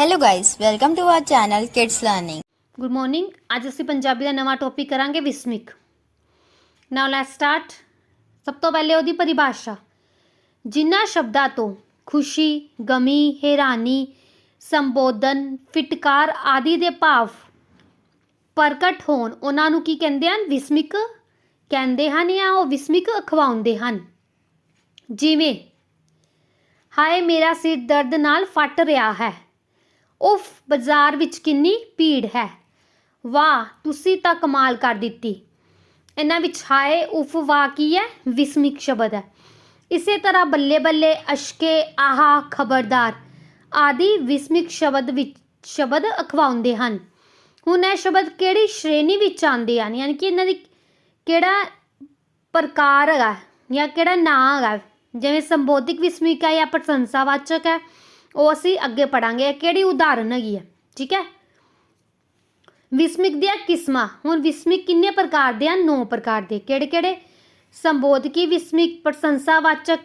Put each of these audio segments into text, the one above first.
Hello guys, welcome to R channel Kids Learning. Good morning ਅੱਜ ਅਸੀਂ ਪੰਜਾਬੀ ਦਾ ਨਵਾਂ topic ਕਰਾਂਗੇ ਵਿਸਮਿਕ। ਨਾਓ ਲੈਟਸ ਸਟਾਰਟ ਸਭ ਤੋਂ ਪਹਿਲੇ ਉਹਦੀ ਪਰਿਭਾਸ਼ਾ। ਜਿਨ੍ਹਾਂ ਸ਼ਬਦਾਂ ਤੋਂ ਖੁਸ਼ੀ ਗਮੀ ਹੈਰਾਨੀ ਸੰਬੋਧਨ ਫਿਟਕਾਰ ਆਦਿ ਦੇ ਭਾਵ ਪ੍ਰਗਟ ਹੋਣ ਉਹਨਾਂ ਨੂੰ ਕੀ ਕਹਿੰਦੇ ਹਨ? ਵਿਸਮਿਕ ਕਹਿੰਦੇ ਹਨ ਜਾਂ ਉਹ ਵਿਸਮਿਕ ਅਖਵਾਉਂਦੇ ਹਨ? ਜਿਵੇਂ ਹਾਏ ਮੇਰਾ ਸਿਰ ਦਰਦ ਨਾਲ ਫਟ ਰਿਹਾ ਹੈ। ਉਫ, ਬਾਜ਼ਾਰ ਵਿੱਚ ਕਿੰਨੀ ਭੀੜ ਹੈ। ਵਾਹ, ਤੁਸੀਂ ਤਾਂ ਕਮਾਲ ਕਰ ਦਿੱਤੀ। ਇਹਨਾਂ ਵਿੱਚ ਹਾਏ, ਉਫ, ਵਾਹ ਕੀ ਹੈ? ਵਿਸਮਿਕ ਸ਼ਬਦ ਹੈ। ਇਸੇ ਤਰ੍ਹਾਂ ਬੱਲੇ ਬੱਲੇ, ਅਸ਼ਕੇ, ਆਹਾ, ਖਬਰਦਾਰ ਆਦਿ ਵਿਸਮਿਕ ਸ਼ਬਦ ਵਿੱਚ ਸ਼ਬਦ ਅਖਵਾਉਂਦੇ ਹਨ। ਹੁਣ ਇਹ ਸ਼ਬਦ ਕਿਹੜੀ ਸ਼੍ਰੇਣੀ ਵਿੱਚ ਆਉਂਦੇ ਹਨ? ਯਾਨੀ ਕਿ ਇਹਨਾਂ ਦੀ ਕਿਹੜਾ ਪ੍ਰਕਾਰ ਹੈਗਾ ਜਾਂ ਕਿਹੜਾ ਨਾਂ ਹੈਗਾ? ਜਿਵੇਂ ਸੰਬੋਧਿਕ ਵਿਸਮਿਕ ਹੈ ਜਾਂ ਪ੍ਰਸ਼ੰਸਾਵਾਚਕ ਹੈ। ਉਹ ਅਸੀਂ ਅੱਗੇ ਪੜਾਂਗੇ। ਕਿਹੜੀ ਉਦਾਹਰਨ ਹੈਗੀ ਹੈ ਠੀਕ ਹੈ? ਵਿਸਮਿਕ ਦੀਆਂ ਕਿਸਮਾਂ। ਹੁਣ ਵਿਸਮਿਕ ਕਿੰਨੇ ਪ੍ਰਕਾਰ ਦੇ ਆ? ਨੌ ਪ੍ਰਕਾਰ ਦੇ। ਕਿਹੜੇ ਕਿਹੜੇ ਸੰਬੋਧਕੀ ਵਿਸਮਿਕ, ਪ੍ਰਸ਼ੰਸਾਵਾਚਕ।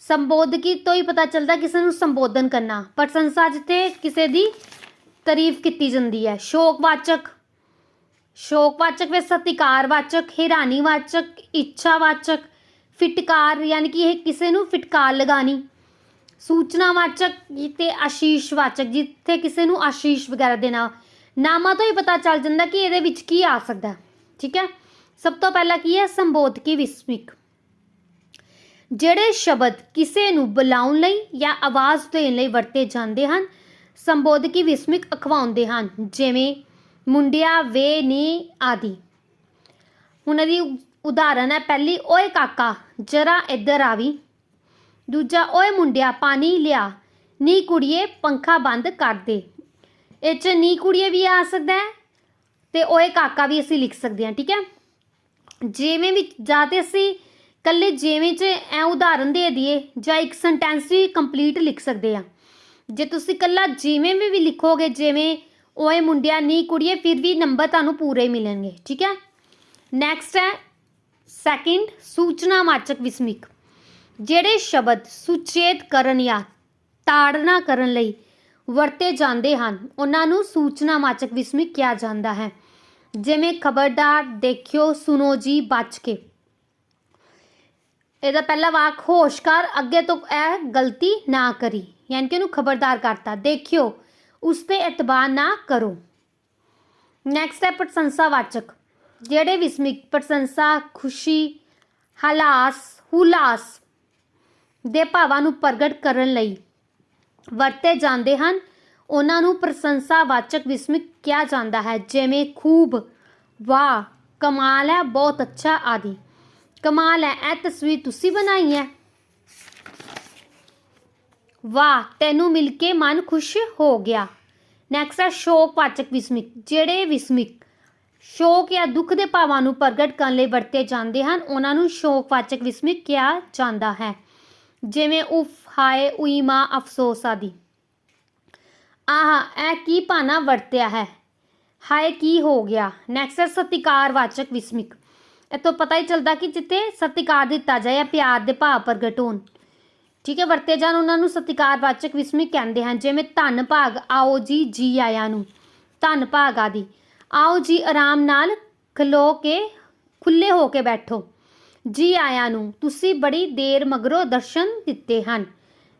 ਸੰਬੋਧਕੀ ਤੋਂ ਹੀ ਪਤਾ ਚੱਲਦਾ ਕਿਸੇ ਨੂੰ ਸੰਬੋਧਨ ਕਰਨਾ। ਪ੍ਰਸ਼ੰਸਾ ਜਿੱਥੇ ਕਿਸੇ ਦੀ ਤਾਰੀਫ ਕੀਤੀ ਜਾਂਦੀ ਹੈ। ਸ਼ੋਕਵਾਚਕ। ਸ਼ੋਕਵਾਚਕ ਵਿੱਚ ਸਤਿਕਾਰਵਾਚਕ, ਹੈਰਾਨੀਵਾਚਕ, ਇੱਛਾਵਾਚਕ, ਫਿਟਕਾਰ, ਯਾਨੀ ਕਿ ਇਹ ਕਿਸੇ ਨੂੰ ਫਿਟਕਾਰ ਲਗਾਣੀ ਸੂਚਨਾਵਾਚਕ ਤੇ ਆਸ਼ੀਸ਼ਵਾਚਕ ਜਿੱਥੇ ਕਿਸੇ ਨੂੰ ਆਸ਼ੀਸ਼ ਵਗੈਰਾ ਦੇਣਾ, ਨਾਮਾਂ ਤੋਂ ਹੀ ਪਤਾ ਚੱਲ ਜਾਂਦਾ ਕਿ ਇਹਦੇ ਵਿੱਚ ਕੀ ਆ ਸਕਦਾ ਠੀਕ ਹੈ? ਸਭ ਤੋਂ ਪਹਿਲਾਂ ਕੀ ਹੈ? ਸੰਬੋਧਕੀ ਵਿਸਮਿਕ। ਜਿਹੜੇ ਸ਼ਬਦ ਕਿਸੇ ਨੂੰ ਬੁਲਾਉਣ ਲਈ ਜਾਂ ਆਵਾਜ਼ ਦੇਣ ਲਈ ਵਰਤੇ ਜਾਂਦੇ ਹਨ, ਸੰਬੋਧਕੀ ਵਿਸਮਿਕ ਅਖਵਾਉਂਦੇ ਹਨ, ਜਿਵੇਂ ਮੁੰਡਿਆ, ਵੇ, ਨੀ ਆਦਿ। ਉਹਨਾਂ ਦੀ ਉਦਾਹਰਨ ਹੈ ਪਹਿਲੀ, ਓਏ ਕਾਕਾ, ਜਰਾ ਇੱਧਰ ਆਵੀ। ਦੂਜਾ, ਓਏ ਮੁੰਡਿਆ, ਪਾਣੀ ਲਿਆ। ਨੀ ਕੁੜੀਏ, ਪੰਖਾ ਬੰਦ ਕਰ ਦੇ। ਇਹ ਚ ਨੀ ਕੁੜੀਏ ਵੀ ਆ ਸਕਦਾ ਹੈ ਤੇ ਓਏ ਕਾਕਾ ਵੀ ਅਸੀਂ ਲਿਖ ਸਕਦੇ ਹਾਂ, ਠੀਕ ਹੈ? ਜਿਵੇਂ ਵੀ ਜਾਂ ਤੇ ਅਸੀਂ ਕੱਲੇ ਜਿਵੇਂ ਚ ਐ ਉਦਾਹਰਨ ਦੇ ਦਈਏ ਜਾਂ ਇੱਕ ਸੈਂਟੈਂਸ ਵੀ ਕੰਪਲੀਟ ਲਿਖ ਸਕਦੇ ਆ ਜੇ ਤੁਸੀਂ ਕੱਲਾ ਜਿਵੇਂ ਵੀ ਵੀ ਲਿਖੋਗੇ, ਜਿਵੇਂ ਓਏ ਮੁੰਡਿਆ, ਨੀ ਕੁੜੀਏ, ਫਿਰ ਵੀ ਨੰਬਰ ਤੁਹਾਨੂੰ ਪੂਰੇ ਮਿਲਣਗੇ, ਠੀਕ ਹੈ? ਨੈਕਸਟ ਹੈ ਸੈਕਿੰਡ ਸੂਚਨਾਵਾਚਕ ਵਿਸਮਿਕ। ਜਿਹੜੇ ਸ਼ਬਦ ਸੁਚੇਤ ਕਰਨ ਜਾਂ ਤਾੜਨਾ ਕਰਨ ਲਈ ਵਰਤੇ ਜਾਂਦੇ ਹਨ, ਉਹਨਾਂ ਨੂੰ ਸੂਚਨਾਵਾਚਕ ਵਿਸਮਿਕ ਕਿਹਾ ਜਾਂਦਾ ਹੈ। ਜਿਵੇਂ ਖਬਰਦਾਰ, ਦੇਖਿਓ, ਸੁਣੋ ਜੀ, ਬਚ ਕੇ। ਇਹਦਾ ਪਹਿਲਾ ਵਾਕ, ਹੋਸ਼ ਕਰ, ਅੱਗੇ ਤੋਂ ਇਹ ਗਲਤੀ ਨਾ ਕਰੀ। ਯਾਨੀ ਕਿ ਉਹਨੂੰ ਖਬਰਦਾਰ ਕਰਤਾ। ਦੇਖਿਓ, ਉਸ ਤੇ ਇਤਬਾਰ ਨਾ ਕਰੋ। ਨੈਕਸਟ ਹੈ ਪ੍ਰਸ਼ੰਸਾਵਾਚਕ। ਜਿਹੜੇ ਵਿਸਮਿਕ, ਪ੍ਰਸ਼ੰਸਾ, ਖੁਸ਼ੀ, ਹਲਾਸ, ਹੁਲਾਸ ਦੇ ਭਾਵਾਂ ਨੂੰ ਪ੍ਰਗਟ ਕਰਨ ਲਈ। ਵਰਤੇ ਜਾਂਦੇ ਹਨ। ਉਹਨਾਂ ਨੂੰ ਪ੍ਰਸ਼ੰਸਾਵਾਚਕ ਵਿਸਮਿਕ ਕਿਹਾ ਜਾਂਦਾ ਹੈ, ਜਿਵੇਂ ਖੂਬ, ਵਾਹ, ਕਮਾਲ ਹੈ, ਬਹੁਤ ਅੱਛਾ ਆਦਿ। ਕਮਾਲ ਹੈ, ਇਹ ਤਸਵੀਰ ਤੁਸੀਂ ਬਣਾਈ ਹੈ। ਵਾਹ, ਤੈਨੂੰ ਮਿਲ ਕੇ ਮਨ ਖੁਸ਼ ਹੋ ਗਿਆ। ਨੈਕਸਟ ਹੈ, ਸ਼ੋਕਵਾਚਕ ਵਿਸਮਿਕ, ਜਿਹੜੇ ਵਿਸਮਿਕ ਸ਼ੋਕ ਜਾਂ ਦੁੱਖ ਦੇ ਭਾਵਾਂ ਨੂੰ ਪ੍ਰਗਟ ਕਰਨ ਲਈ ਵਰਤੇ ਜਾਂਦੇ ਹਨ, ਉਹਨਾਂ ਨੂੰ ਸ਼ੋਕਵਾਚਕ ਵਿਸਮਿਕ ਕਿਹਾ ਜਾਂਦਾ ਹੈ। ਜਿਵੇਂ ਉਫ, ਹਾਏ, ਉਈ ਮਾਂ, ਅਫਸੋਸ ਆਦਿ। ਆਹ, ਇਹ ਕੀ ਪਾਣਾ ਵਰਤਿਆ ਹੈ? ਹਾਏ, ਕੀ ਹੋ ਗਿਆ? ਨੈਕਸਟ ਹੈ ਸਤਿਕਾਰਵਾਚਕ ਵਿਸਮਿਕ। ਇਹ ਪਤਾ ਹੀ ਚੱਲਦਾ ਕਿ ਜਿੱਥੇ ਸਤਿਕਾਰ ਦਿੱਤਾ ਜਾਏ ਜਾਂ ਪਿਆਰ ਦੇ ਭਾਵ ਪ੍ਰਗਟ ਹੋਣ। ਠੀਕ ਹੈ, ਵਰਤੇ ਜਾਣ ਉਹਨਾਂ ਨੂੰ ਸਤਿਕਾਰਵਾਚਕ ਵਿਸਮਿਕ ਕਹਿੰਦੇ ਹਨ, ਜਿਵੇਂ ਧੰਨ ਭਾਗ, ਆਓ ਜੀ ਜੀ ਆਇਆਂ ਨੂੰ। ਧੰਨ ਭਾਗ ਆਦਿ। ਆਓ ਜੀ, ਆਰਾਮ ਨਾਲ ਖਲੋ ਕੇ ਖੁੱਲੇ ਹੋ ਕੇ ਬੈਠੋ। ਜੀ ਆਇਆਂ ਨੂੰ, ਤੁਸੀਂ ਬੜੀ ਦੇਰ ਮਗਰੋਂ ਦਰਸ਼ਨ ਦਿੱਤੇ ਹਨ।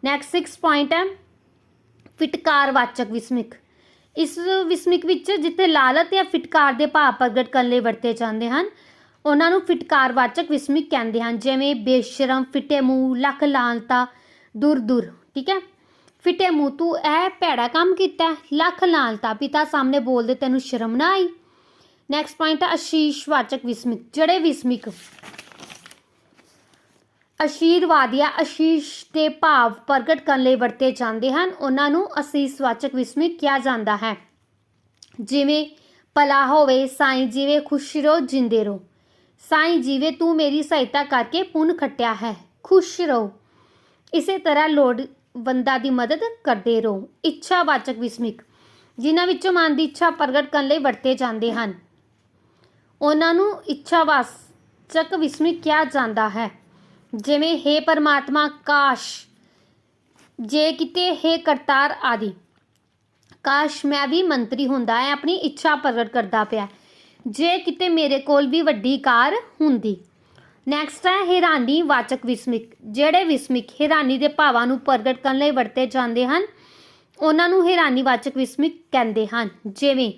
ਨੈਕਸਟ 6 ਪੁਆਇੰਟ ਹੈ, ਫਿਟਕਾਰ ਵਾਚਕ ਵਿਸਮਿਕ। ਇਸ ਵਿਸਮਿਕ ਵਿੱਚ ਜਿੱਥੇ ਲਾਲਤ ਜਾਂ ਫਿਟਕਾਰ ਦੇ ਭਾਵ ਪ੍ਰਗਟ ਕਰਨ ਲਈ ਵਰਤੇ ਜਾਂਦੇ ਹਨ, ਉਹਨਾਂ ਨੂੰ ਫਿਟਕਾਰ ਵਾਚਕ ਵਿਸਮਿਕ ਕਹਿੰਦੇ ਹਨ, ਜਿਵੇਂ ਬੇਸ਼ਰਮ, ਫਿੱਟੇ ਮੂੰਹ, ਲੱਖ ਲਾਂਤਾ ਦੁਰ ਦੁਰ, ਠੀਕ ਹੈ? ਫਿੱਟੇ ਮੂੰਹ, ਤੂੰ ਇਹ ਭੈੜਾ ਕੰਮ ਕੀਤਾ, ਲੱਖ ਲਾਂਤਾ ਪਿਤਾ ਸਾਹਮਣੇ ਬੋਲਦੇ ਤੈਨੂੰ ਸ਼ਰਮ ਨਾ ਆਈ। ਨੈਕਸਟ ਪੁਆਇੰਟ ਹੈ ਆਸ਼ੀਸ਼ਵਾਚਕ ਵਿਸਮਿਕ, ਜਿਹੜੇ ਵਿਸਮਿਕ ਆਸ਼ੀਰਵਾਦ ਜਾਂ ਆਸ਼ੀਸ਼ ਦੇ ਭਾਵ ਪ੍ਰਗਟ ਕਰਨ ਲਈ ਵਰਤੇ ਜਾਂਦੇ ਹਨ। ਉਹਨਾਂ ਨੂੰ ਅਸੀਸਵਾਚਕ ਵਿਸਮਿਕ ਕਿਹਾ ਜਾਂਦਾ ਹੈ। ਜਿਵੇਂ, ਭਲਾ ਹੋਵੇ, ਸਾਈਂ ਜੀਵੇ, ਖੁਸ਼ ਰਹੋ, ਜਿੰਦੇ ਰਹੋ। ਸਾਈਂ ਜੀਵੇ, ਤੂੰ ਮੇਰੀ ਸਹਾਇਤਾ ਕਰਕੇ ਪੁੰਨ ਖੱਟਿਆ ਹੈ। ਖੁਸ਼ ਰਹੋ। ਇਸੇ ਤਰ੍ਹਾਂ ਲੋੜਵੰਦਾਂ ਦੀ ਮਦਦ ਕਰਦੇ ਰਹੋ। ਇੱਛਾਵਾਚਕ ਵਿਸਮਿਕ, ਜਿਨ੍ਹਾਂ ਵਿੱਚੋਂ ਮਨ ਦੀ ਇੱਛਾ ਪ੍ਰਗਟ ਕਰਨ ਲਈ ਵਰਤੇ ਜਾਂਦੇ ਹਨ। ਉਹਨਾਂ ਨੂੰ ਇੱਛਾਵਾਚਕ ਵਿਸਮਿਕ ਕਿਹਾ ਜਾਂਦਾ ਹੈ। ਜਿਵੇਂ हे ਪਰਮਾਤਮਾ, ਕਾਸ਼। ਜੇ ਕਿਤੇ हे ਕਰਤਾਰ ਆਦਿ। ਕਾਸ਼, ਮੈਂ ਵੀ ਮੰਤਰੀ ਹੁੰਦਾ ਹੈ ਆਪਣੀ ਇੱਛਾ ਪ੍ਰਗਟ ਕਰਦਾ ਪਿਆ। ਜੇ ਕਿਤੇ ਮੇਰੇ ਕੋਲ ਵੀ ਵੱਡੀ ਕਾਰ ਹੁੰਦੀ। ਨੈਕਸਟ ਹੈ, ਹੈਰਾਨੀ ਵਾਚਕ ਵਿਸਮਿਕ। ਜਿਹੜੇ ਵਿਸਮਿਕ ਹੈਰਾਨੀ ਦੇ ਭਾਵਾਂ ਨੂੰ ਪ੍ਰਗਟ ਕਰਨ ਲਈ ਵਰਤੇ ਜਾਂਦੇ ਹਨ, ਉਹਨਾਂ ਨੂੰ ਹੈਰਾਨੀ ਵਾਚਕ ਵਿਸਮਿਕ ਕਹਿੰਦੇ ਹਨ। ਜਿਵੇਂ,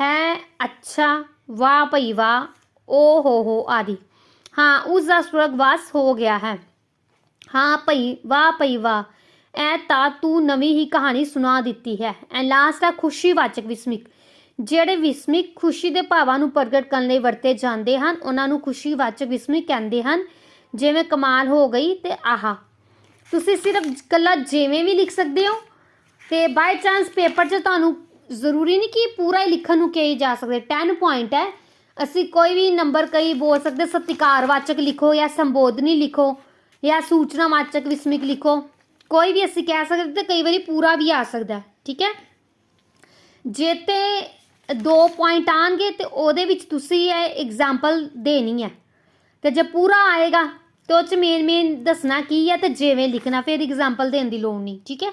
ਹੈ, ਅੱਛਾ, ਵਾਹ ਭਈ ਵਾਹ, ਓ ਹੋ ਹੋ ਆਦਿ। ਹਾਂ, ਉਸ ਦਾ ਸਵਰਗਵਾਸ ਹੋ ਗਿਆ ਹੈ। ਹਾਂ ਭਈ, ਵਾਹ ਭਈ, ਵਾਹ। ਐ ਤਾਂ ਤੂੰ ਨਵੀਂ ਹੀ ਕਹਾਣੀ ਸੁਣਾ ਦਿੱਤੀ ਹੈ। ਐ ਲਾਸਟ ਹੈ ਖੁਸ਼ੀਵਾਚਕ ਵਿਸਮਿਕ। ਜਿਹੜੇ ਵਿਸਮਿਕ ਖੁਸ਼ੀ ਦੇ ਭਾਵਾਂ ਨੂੰ ਪ੍ਰਗਟ ਕਰਨ ਲਈ ਵਰਤੇ ਜਾਂਦੇ ਹਨ, ਉਹਨਾਂ ਨੂੰ ਖੁਸ਼ੀਵਾਚਕ ਵਿਸਮਿਕ ਕਹਿੰਦੇ ਹਨ। ਜਿਵੇਂ ਕਮਾਲ ਹੋ ਗਈ ਤੇ ਆਹਾ। ਤੁਸੀਂ ਸਿਰਫ ਕੱਲਾ ਜਿਵੇਂ ਵੀ ਲਿਖ ਸਕਦੇ ਹੋ ਤੇ ਬਾਈ ਚਾਂਸ ਪੇਪਰ 'ਚ ਤੁਹਾਨੂੰ ਜ਼ਰੂਰੀ ਨਹੀਂ ਕਿ ਪੂਰਾ ਹੀ ਲਿਖਣ ਨੂੰ ਕਹੀ ਜਾ ਸਕਦੇ। 10 ਪੁਆਇੰਟ ਹੈ। ਅਸੀਂ ਕੋਈ ਵੀ ਨੰਬਰ ਕਈ ਬੋਲ ਸਕਦੇ, ਸਤਿਕਾਰਵਾਚਕ ਲਿਖੋ ਜਾਂ ਸੰਬੋਧਨੀ ਲਿਖੋ ਜਾਂ ਸੂਚਨਾਵਾਚਕ ਵਿਸਮਿਕ ਲਿਖੋ। ਕੋਈ ਵੀ ਅਸੀਂ ਕਹਿ ਸਕਦੇ ਤੇ ਕਈ ਵਾਰੀ ਪੂਰਾ ਵੀ ਆ ਸਕਦਾ, ਠੀਕ ਹੈ? ਜੇ ਤੇ ਦੋ ਪੁਆਇੰਟ ਆਣਗੇ ਤੇ ਉਹਦੇ ਵਿੱਚ ਤੁਸੀਂ ਇਹ ਐਗਜ਼ਾਮਪਲ ਦੇਣੀ ਹੈ। ਤੇ ਜੇ ਪੂਰਾ ਆਏਗਾ ਤੇ ਉਹ ਚ ਮੇਨ ਮੇਨ ਦੱਸਣਾ ਕੀ ਹੈ ਤੇ ਜਿਵੇਂ ਲਿਖਣਾ, ਫਿਰ ਐਗਜ਼ਾਮਪਲ ਦੇਣ ਦੀ ਲੋੜ ਨਹੀਂ, ਠੀਕ ਹੈ?